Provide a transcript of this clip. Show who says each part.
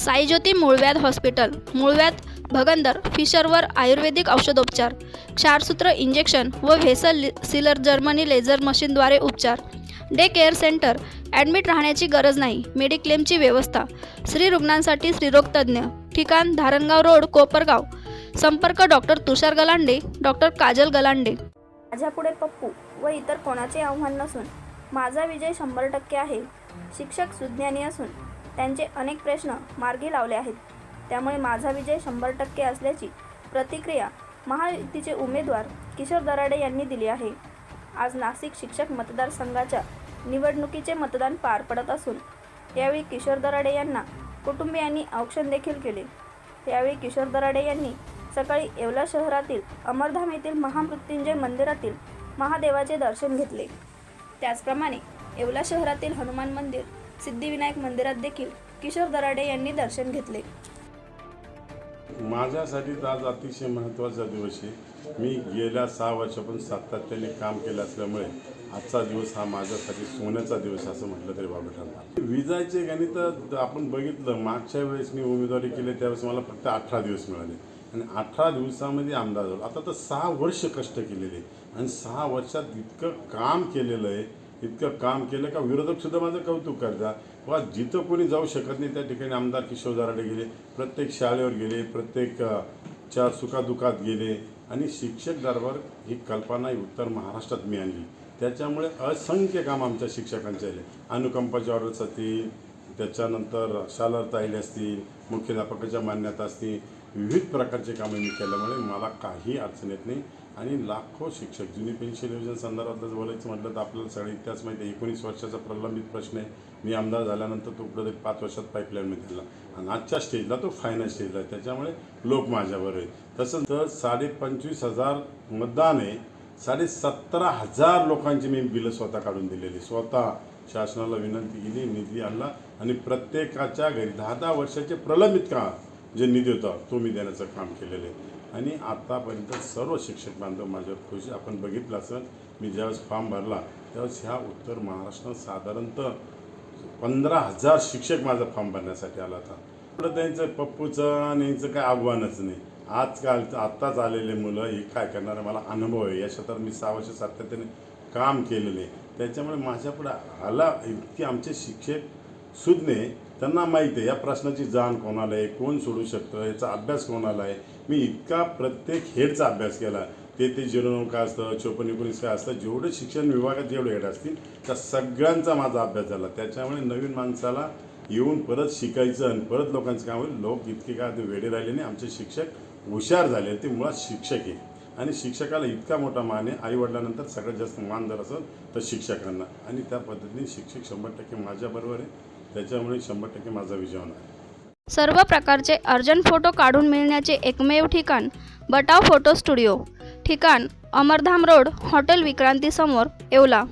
Speaker 1: साईज्योती मूळव्याध हॉस्पिटल मूळव्याध भगंदर फिशरवर आयुर्वेदिक औषधोपचार क्षारसूत्र इंजेक्शन व व्हेसल सिलर जर्मनी लेझर मशीनद्वारे उपचार. डे केअर सेंटर ॲडमिट राहण्याची गरज नाही मेडिक्लेमची व्यवस्था. स्त्री रुग्णांसाठी स्त्रीरोगतज्ञ ठिकाण धारणगाव रोड कोपरगाव. संपर्क डॉक्टर तुषार गलांडे डॉक्टर काजल गलांडे.
Speaker 2: माझ्यापुढे पप्पू व इतर कोणाचे आव्हान नसून माझा विजय शंभर टक्के आहे. शिक्षक सुज्ञानी असून त्यांचे अनेक प्रश्न मार्गी लावले आहेत. त्यामुळे माझा विजय शंभर टक्के असल्याची प्रतिक्रिया महायुतीचे उमेदवार किशोर दराडे यांनी दिली आहे. आज नाशिक शिक्षक मतदारसंघाच्या निवडणुकीचे मतदान पार पडत असून यावेळी किशोर दराडे यांना कुटुंबियांनी औक्षण देखील केले. यावेळी किशोर दराडे यांनी सकाळी येवला शहरातील अमरधाम येथील महामृत्युंजय मंदिरातील महादेवाचे दर्शन घेतले. त्याचप्रमाणे येवला शहरातील हनुमान मंदिर सिद्धिविनायक मंदिरात देखील किशोर दराडे यांनी दर्शन घेतले.
Speaker 3: माझ्यासाठी तर आज अतिशय महत्त्वाचा दिवस आहे. मी गेल्या सहा वर्षापासून सातत्याने काम केलं असल्यामुळे आजचा दिवस हा माझ्यासाठी सोन्याचा दिवस असं म्हटलं तरी बाबा ठरणार विजायचे गणित आपण बघितलं मागच्या वेळेस मी उमेदवारी केली त्यावेळेस मला फक्त अठरा दिवस मिळाले. आणि अठरा दिवसामध्ये आमदार झालो. आता तर सहा वर्ष कष्ट केलेले आणि सहा वर्षात इतकं काम केलेलं आहे. इतकं काम केलं का विरोधक सुद्धा माझं कौतुक करतात वा जिथं कोणी जाऊ शकत नाही त्या ठिकाणी आमदार किशोर दराडे गेले प्रत्येक शाळेवर गेले प्रत्येक च्या सुखादुखात गेले आणि शिक्षक दरबार ही कल्पना ही उत्तर महाराष्ट्रात मी आणली त्याच्यामुळे असंख्य काम आमच्या शिक्षकांचे आले. अनुकंपाच्या ऑर्डर्स असतील त्याच्यानंतर शालर ताईले असतील मुख्याध्यापकाच्या मान्यता असतील विविध प्रकारचे कामं मी केल्यामुळे मला काही अडचण येत नाही. आणि लाखो शिक्षक जुनी पेन्शन योजने संदर्भात जर बोलायचं म्हटलं तर आपल्याला सगळे इतिहास माहिती आहे. एकोणीस वर्षाचा प्रलंबित प्रश्न आहे. मी आमदार झाल्यानंतर तो पुढे पाच वर्षात पाईपलाईनमध्ये दिला आणि आजच्या स्टेजला तो फायनल स्टेजला आहे. त्याच्यामुळे लोक माझ्यावर आहे तसंच तर साडे पंचवीस हजार मतदान आहे. साडे सतरा हजार लोकांची मी बिलं स्वतः काढून दिलेली स्वतः शासनाला विनंती केली निधी आणला. आणि प्रत्येकाच्या घरी दहा दहा वर्षाचे प्रलंबित का जे निधी होता तो मी देण्याचं काम केलेलं आहे. आणि आत्तापर्यंत सर्व शिक्षक बांधव माझ्यावर खुश आपण बघितलं असं मी ज्यावेळेस फॉर्म भरला त्यावेळेस ह्या उत्तर महाराष्ट्रात साधारणतः पंधरा हजार शिक्षक माझा फॉर्म भरण्यासाठी आला होता. पुढं त्यांचं पप्पूचं आणि यांचं काय आव्हानच नाही. आजकाल आत्ताच आलेले मुलं हे काय करणार आहे? मला अनुभव आहे. या क्षेत्रात मी सहा वर्ष सातत्याने काम केलेले त्याच्यामुळे माझ्यापुढं आला इतके आमचे शिक्षक सुज्ञे त्यांना माहीत आहे या प्रश्नाची जाण कोणाला आहे कोण सोडू शकतं याचा अभ्यास कोणाला आहे? मी इतका प्रत्येक हेडचा अभ्यास केला. ते ते झिरो नऊ काय असतं चोपन्न एकोणीस काय असतं जेवढे शिक्षण विभागात जेवढे हेड असतील त्या सगळ्यांचा माझा अभ्यास झाला. त्याच्यामुळे नवीन माणसाला येऊन परत शिकायचं आणि परत लोकांचं काम होईल. लोक इतके काय ते वेडे राहिले नाही. आमचे शिक्षक हुशार झाले ते मुळात शिक्षक आहे आणि शिक्षकाला इतका मोठा मान आहे. आईवडिलानंतर सगळ्यात जास्त मान जर असेल तर शिक्षकांना. आणि त्या पद्धतीने शिक्षक शंभर टक्के माझ्याबरोबर आहे. त्याच्यामुळे शंभर टक्के माझा विजय होणार. आहे
Speaker 1: सर्व प्रकारचे अर्जंट फोटो काढून मिळण्याचे एकमेव ठिकाण बटाव फोटो स्टुडिओ. ठिकाण अमरधाम रोड हॉटेल विक्रांतीसमोर येवला.